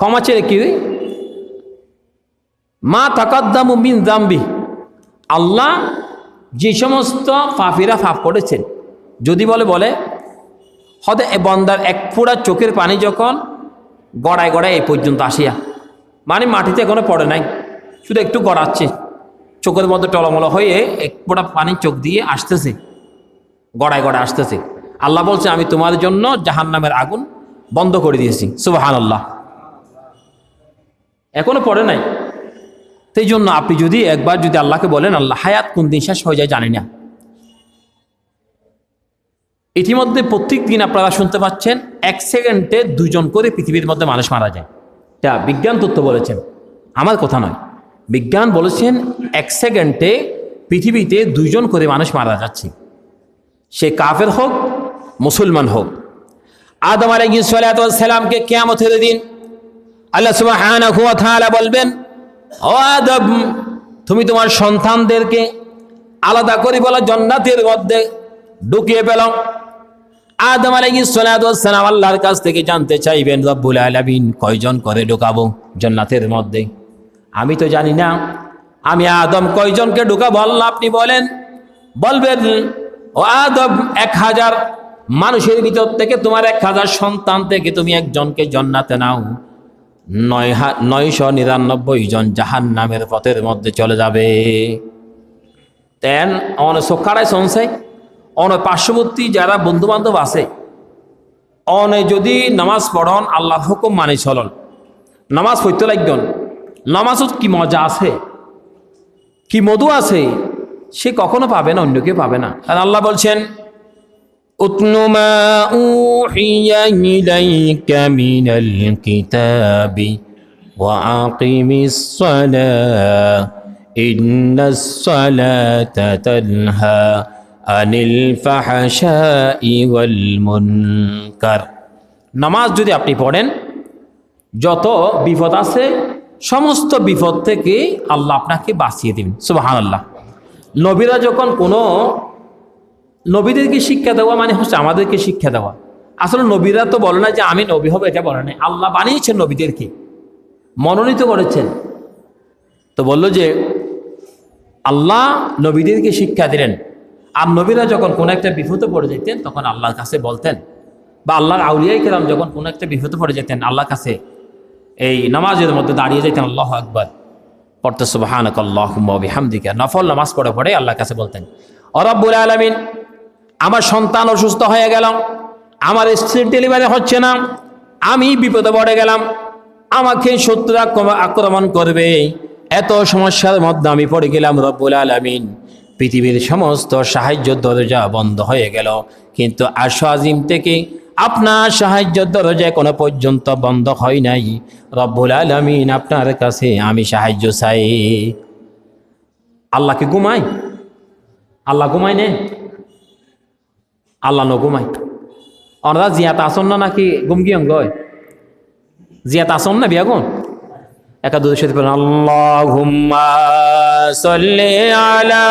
ক্ষমা চেয়ে কি? মা তাকাদ্দামু মিন দাম্বি আল্লাহ যে সমস্ত পাপিরা পাপ করেছেন, যদি বলে বলে হয়তো এ বন্দার এক ফোঁড়া চোখের পানি যখন গড়ায় গড়ায় এই পর্যন্ত আসিয়া মানে মাটিতে এখনও পড়ে নাই, শুধু একটু গড়াচ্ছে, চোখের মধ্যে টলমল হয়ে এক ফোঁটা পানি চোখ দিয়ে আসতেছে, গড়ায় গড়ায় আসতেছে। আল্লাহ বলছে, আমি তোমার জন্য জাহান নামের আগুন বন্ধ করে দিয়েছি। সুবাহান আল্লাহ এখনও পড়ে নাই। সেই জন্য আপনি যদি একবার যদি আল্লাহকে বলেন, আল্লাহ হায়াত কোন দিন শেষ হয়ে যায় জানি না। ইতিমধ্যে প্রত্যেক দিন আপনারা শুনতে পাচ্ছেন, এক সেকেন্ডে দুজন করে পৃথিবীর মধ্যে মানুষ মারা যায়। এটা বিজ্ঞান তত্ত্ব বলেছেন। আমার কথা নয়। বিজ্ঞান বলেছেন, এক সেকেন্ডে পৃথিবীতে দুজন করে মানুষ মারা যাচ্ছে। সে কাফের হোক, মুসলমান হোক। আদম আলাইসালামকে কেয়ামতের দিন আল্লাহ তাআলা বলবেন, ও তুমি তোমার সন্তানদেরকে আলাদা করে বলা, জন্নাতের মধ্যে ঢুকিয়ে পেল আদম আলাইহিসসালাম আল্লাহর কাছ থেকে জানতে চাইবেন, রব্বুল আলামিন কয়জন করে ঢুকাবো জান্নাতের মধ্যে? আমি তো জানি না, আমি আদম কয়জনকে ঢুকাবো, আল্লাহ আপনি বলেন। বলবেন, ও আদম, এক হাজার মানুষের ভিতর থেকে তোমার এক হাজার সন্তান থেকে তুমি একজনকে জন্নাতে নাও। নয় নয়শো নিরানব্বই জন জাহান নামের পথের মধ্যে চলে যাবে। তেন, অন সকাড়ায় সংশয় অন পার্শ্ববর্তী যারা বন্ধু বান্ধব আছে, অনে যদি নামাজ পড়ন, আল্লাহর হুকুম মানে চলন। নামাজ পড়তে লাগন নামাজত কি মজা আছে? কি মধু আছে? সে কখনো পাবে না অন্য কেউ পাবে না। কারণ আল্লাহ বলছেন اتل ما أوحي إليك من الكتاب وأقم الصلاة إن الصلاة تنهى عن الفحشاء والمنكر নামাজ যদি আপনি পড়েন যত বিপদ আছে সমস্ত বিপদ থেকে আল্লাহ আপনাকে বাঁচিয়ে দিবেন সুবাহান আল্লাহ নবীরা যখন কোনো নবীদেরকে শিক্ষা দেওয়া মানে হচ্ছে আমাদেরকে শিক্ষা দেওয়া। আসলে নবীরা তো বলে না যে আমি নবী হব, এটা বলে না আল্লাহ বানিয়েছেন নবীদেরকে। মনোনীত করেছেন। তো বলল যে, আল্লাহ নবীদেরকে শিক্ষা দিলেন। আর নবীরা যখন কোনো একটা বিপদে পড়ে যেতেন, তখন আল্লাহর কাছে বলতেন। বা আল্লাহর আউলিয়াই কেরাম যখন কোনো একটা বিপদে পড়ে যেতেন, আল্লাহর কাছে এই নামাজের মধ্যে দাঁড়িয়ে যেতেন, আল্লাহ আকবর। পড়তে সুবাহানক আল্লাহ হামদিকা নফল নামাজ পড়ে পড়ে আল্লাহর কাছে বলতেন। অরব্বুল আলমিন আমার সন্তান অসুস্থ হয়ে গেল আমার স্ত্রীর ডেলিভারি হচ্ছে না, আমি বিপদে পড়ে গেলাম, আমাকে শত্রু আক্রম- আক্রমণ করবে। এত সমস্যার মধ্যে আমি পড়ে গেলাম রব্বুল আলমিন। পৃথিবীর সমস্ত সাহায্য দরজা বন্ধ হয়ে গেল। কিন্তু আশু আজিম থেকে আপনার সাহায্য দরজা কোনো পর্যন্ত বন্ধ হয় নাই। রব্বুল আলমিন আপনার কাছে আমি সাহায্য চাই। আল্লাহকে ঘুমাই। আল্লাহ ঘুমাই নে। আল্লাহ নঘুমাই ওনারা জিয়াত আসন না নাকি গুমগি অঙ্গ জিয়াত আসন না বিয়াগুন একা দুধ সাথে আল্লাহ ঘুমা সাল্লি আলা